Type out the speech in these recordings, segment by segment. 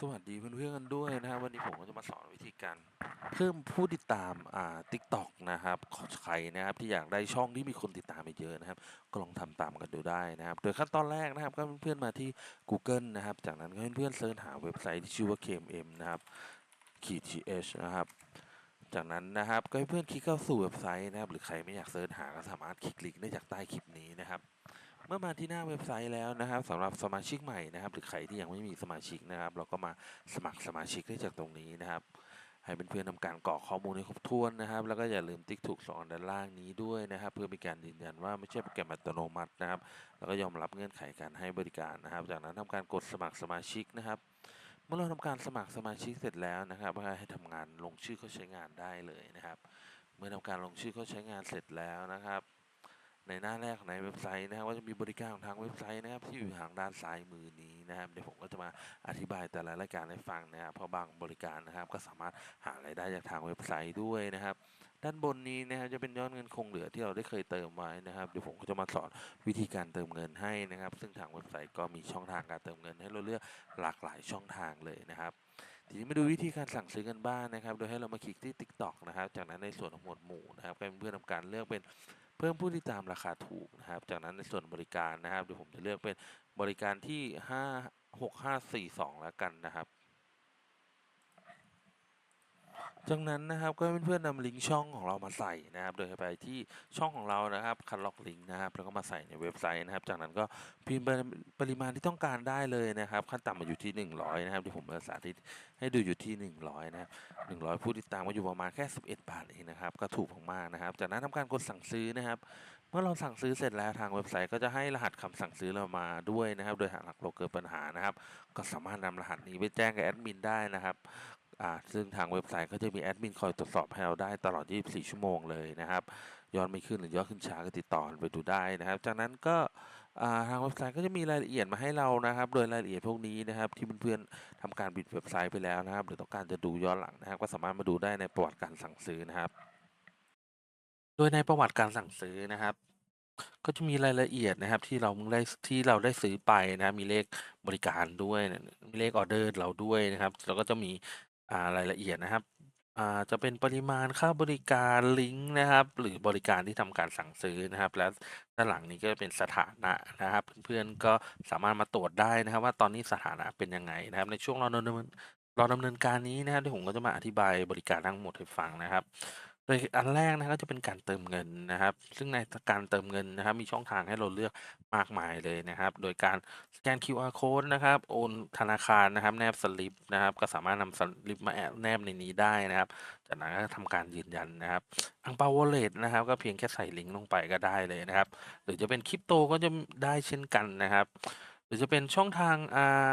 สวัสดีเพื่อนๆกันด้วยนะครับวันนี้ผมก็จะมาสอนวิธีการเพิ่มผู้ติดตามอ่า TikTok นะครับของใครนะครับที่อยากได้ช่องที่มีคนติดตามเยอะนะครับ ก็ลองทำตามกันดูได้นะครับ โดยขั้นตอนแรกนะครับก็เพื่อนๆมาที่ Google นะครับ จากนั้นก็เพื่อนๆเสิร์ชหาเว็บไซต์ที่ชื่อว่า KMM นะครับขีด th นะครับจากนั้นนะครับก็ให้เพื่อนคลิกเข้าสู่เว็บไซต์นะครับ หรือใครไม่อยากเสิร์ชหาก็สามารถคลิกลิงก์ได้จากใต้คลิปนี้นะครับ เมื่อมาที่หน้าเว็บไซต์แล้วนะครับสำหรับสมาชิกใหม่นะครับ หรือใครที่ยังไม่มีสมาชิกนะครับ เราก็มาสมัครสมาชิกได้จากตรงนี้นะครับ ให้เพื่อนๆทำการกรอกข้อมูลให้ครบถ้วนนะครับ แล้วก็อย่าลืมติ๊กถูกสองด้านล่างนี้ด้วยนะครับ เพื่อเป็นการยืนยันว่าไม่ใช่โปรแกรมอัตโนมัตินะครับ แล้วก็ยอมรับเงื่อนไขการให้บริการนะครับ จากนั้นทำการกดสมัครสมาชิกนะครับ เมื่อเราทำการสมัครสมาชิกเสร็จแล้วนะครับก็ให้ทำงานลงชื่อเข้าใช้งานได้เลยนะครับ เมื่อทำการลงชื่อเข้าใช้งานเสร็จแล้วนะครับ ในหน้าแรกของในเว็บไซต์นะครับก็จะมีบริการของทางเว็บไซต์นะครับที่อยู่ทางด้านซ้ายมือนี้นะครับเดี๋ยวผมก็จะมาอธิบายแต่ละรายการให้ฟังนะครับเพราะบางบริการนะครับก็สามารถหารายได้จากทางเว็บไซต์ด้วยนะครับ ด้านบนนี้นะครับจะเป็นยอดเงินคงเหลือที่เราได้เคยเติมไว้นะครับเดี๋ยวผมก็จะมาสอนวิธีการเติมเงินให้นะครับ ซึ่งทางเว็บไซต์ก็มีช่องทางการเติมเงินให้เราเลือกหลากหลายช่องทางเลยนะครับ ทีนี้มาดูวิธีการสั่งซื้อกันบ้างนะครับ โดยให้เรามาคลิกที่ TikTok นะครับ จากนั้นในส่วนของหมวดหมู่นะครับก็ให้เพื่อนทำการเลือกเป็นเพิ่มผู้ติดตามราคาถูกนะครับ จากนั้นในส่วนบริการนะครับเดี๋ยวผมจะเลือกเป็นบริการที่ 5 6 5 4 2 แล้วกันนะครับ จากนั้นนะครับก็ให้เพื่อนๆนำลิงก์ช่องของเรามาใส่นะครับ โดยไปที่ช่องของเรานะครับคัดล็อกลิงก์นะครับ แล้วก็มาใส่ในเว็บไซต์นะครับ จากนั้นก็พิมพ์ปริมาณที่ต้องการได้เลยนะครับ ขั้นต่ำมาอยู่ที่ 100 นะครับที่ผมจะสาธิตให้ดูอยู่ที่ 100 นะครับ 100 ผู้ติดตามก็อยู่ประมาณแค่ 11 บาทเองนะครับ ก็ถูกมากๆนะครับ จากนั้นทำการกดสั่งซื้อนะครับเมื่อเราสั่งซื้อเสร็จแล้วทางเว็บไซต์ก็จะให้รหัสคำสั่งซื้อเรามาด้วยนะครับ โดยหากเราเกิดปัญหานะครับ ก็สามารถนำรหัสนี้ไปแจ้งกับแอดมินได้นะครับ อ่าซึ่งทางเว็บไซต์ก็จะมีแอดมินคอยตรวจสอบให้เราได้ตลอด 24 ชั่วโมงเลยนะครับ ย้อดไม่ขึ้นหรือย้อดขึ้นช้าก็ติดต่อไปดูได้นะครับ จากนั้นก็อ่าทางเว็บไซต์ก็จะมีรายละเอียดมาให้เรานะครับ โดยรายละเอียดพวกนี้นะครับ ที่เพื่อนๆทำการปิดเว็บไซต์ไปแล้วนะครับ หรือต้องการจะดูย้อนหลังนะครับ ก็สามารถมาดูได้ในประวัติการสั่งซื้อนะครับ โดยในประวัติการสั่งซื้อนะครับก็จะมีรายละเอียดนะครับที่เราได้ที่เราได้ซื้อไปนะครับมีเลขบริการด้วยมีเลขออเดอร์เราด้วยนะครับ แล้วก็จะมี อ่ารายละเอียดนะครับ อ่า จะเป็นปริมาณค่าบริการลิงก์นะครับ หรือบริการที่ทำการสั่งซื้อนะครับ และด้านหลังนี้ก็เป็นสถานะนะครับ เพื่อนๆก็สามารถมาตรวจได้นะครับ ว่าตอนนี้สถานะเป็นยังไงนะครับ ในช่วงเราดำเนินเราดำเนินการนี้นะครับที่ผมก็จะมาอธิบายบริการทั้งหมดให้ฟังนะครับ โดยอันแรกนะก็จะเป็นการเติมเงินนะครับ ซึ่งในการเติมเงินนะครับ มีช่องทางให้เราเลือกมากมายเลยนะครับ โดยการสแกน QR code นะครับ โอนธนาคารนะครับ แนบสลิปนะครับ ก็สามารถนำสลิปมาแอบแนบในนี้ได้นะครับ จากนั้นก็ทำการยืนยันนะครับอังเปาวอลเล็ตนะครับ ก็เพียงแค่ใส่ลิงก์ลงไปก็ได้เลยนะครับ หรือจะเป็นคริปโตก็จะได้เช่นกันนะครับ หรือจะเป็นช่องทางอ่า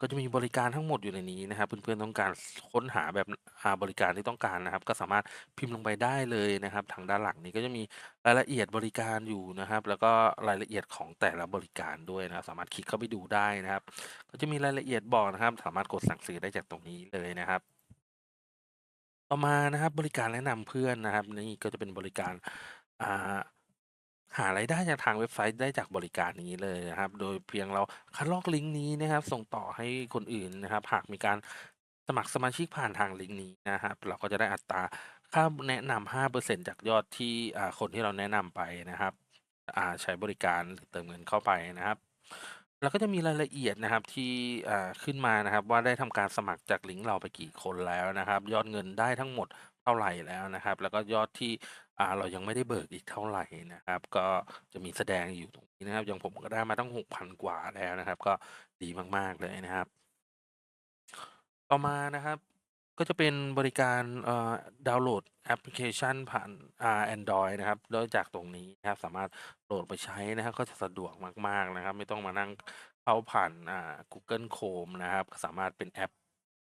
ก็จะมีบริการทั้งหมดอยู่ในนี้นะครับ เพื่อน ๆ ต้องการค้นหาแบบอ่าบริการที่ต้องการนะครับ ก็สามารถพิมพ์ลงไปได้เลยนะครับ ทางด้านหลังนี้ก็จะมีรายละเอียดบริการอยู่นะครับ แล้วก็รายละเอียดของแต่ละบริการด้วยนะครับ สามารถคลิกเข้าไปดูได้นะครับ ก็จะมีรายละเอียดบอกนะครับ สามารถกดสั่งซื้อได้จากตรงนี้เลยนะครับ ต่อมานะครับบริการแนะนำเพื่อนนะครับ นี่ก็จะเป็นบริการอ่า หารายได้จากทางเว็บไซต์ได้จากบริการนี้เลยนะครับ โดยเพียงเราคัดลอกลิงก์นี้นะครับ ส่งต่อให้คนอื่นนะครับ หากมีการสมัครสมาชิกผ่านทางลิงก์นี้นะครับ เราก็จะได้อัตราค่าแนะนำ5%จากยอดที่อ่าคนที่เราแนะนำไปนะครับอ่าใช้บริการหรือเติมเงินเข้าไปนะครับแล้วก็จะมีรายละเอียดนะครับที่ขึ้นมานะครับ ว่าได้ทำการสมัครจากลิงก์เราไปกี่คนแล้วนะครับ ยอดเงินได้ทั้งหมด เท่าไหร่แล้วนะครับ แล้วก็ยอดที่ อ่า เรายังไม่ได้เบิกอีกเท่าไหร่นะครับ ก็จะมีแสดงอยู่ตรงนี้นะครับ อย่างผมก็ได้มาตั้ง6,000กว่าแล้วนะครับ ก็ดีมากๆเลยนะครับต่อมานะครับก็จะเป็นบริการเอ่อดาวน์โหลดแอปพลิเคชันผ่านอ่าแอนดรอยนะครับโดยจากตรงนี้นะครับสามารถโหลดไปใช้นะครับ ก็จะสะดวกมาก ๆ นะครับ ไม่ต้องมานั่งเข้าผ่านอ่า Google Chrome นะครับ สามารถเป็นแอป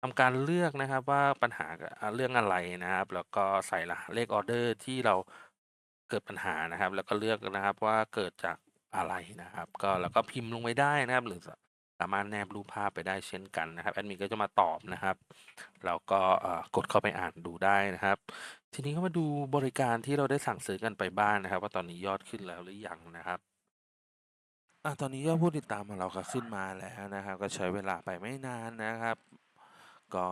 ทำการเลือกนะครับว่าปัญหาอ่าเรื่องอะไรนะครับ แล้วก็ใส่รหัสเลขออเดอร์ที่เราเกิดปัญหานะครับ แล้วก็เลือกนะครับว่าเกิดจากอะไรนะครับ ก็แล้วก็พิมพ์ลงไปได้นะครับ หรือสามารถแนบรูปภาพไปได้เช่นกันนะครับแอดมินก็จะมาตอบนะครับแล้วก็เอ่อกดเข้าไปอ่านดูได้นะครับ ทีนี้ก็มาดูบริการที่เราได้สั่งซื้อกันไปบ้างนะครับ ว่าตอนนี้ยอดขึ้นแล้วหรือยังนะครับ อ่าตอนนี้ยอดผู้ติดตามของเราก็ขึ้นมาแล้วนะครับ ก็ใช้เวลาไปไม่นานนะครับ ก็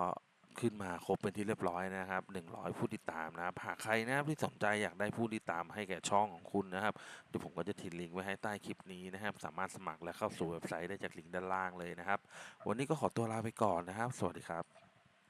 ขึ้นมาครบเป็นที่เรียบร้อยนะครับ 100 ผู้ติดตามนะครับ หากใครนะครับที่สนใจอยากได้ผู้ติดตามให้แก่ช่องของคุณนะครับ เดี๋ยวผมก็จะทิ้งลิงก์ไว้ให้ใต้คลิปนี้นะครับ สามารถสมัครและเข้าสู่เว็บไซต์ได้จากลิงก์ด้านล่างเลยนะครับ วันนี้ก็ขอตัวลาไปก่อนนะครับ สวัสดีครับ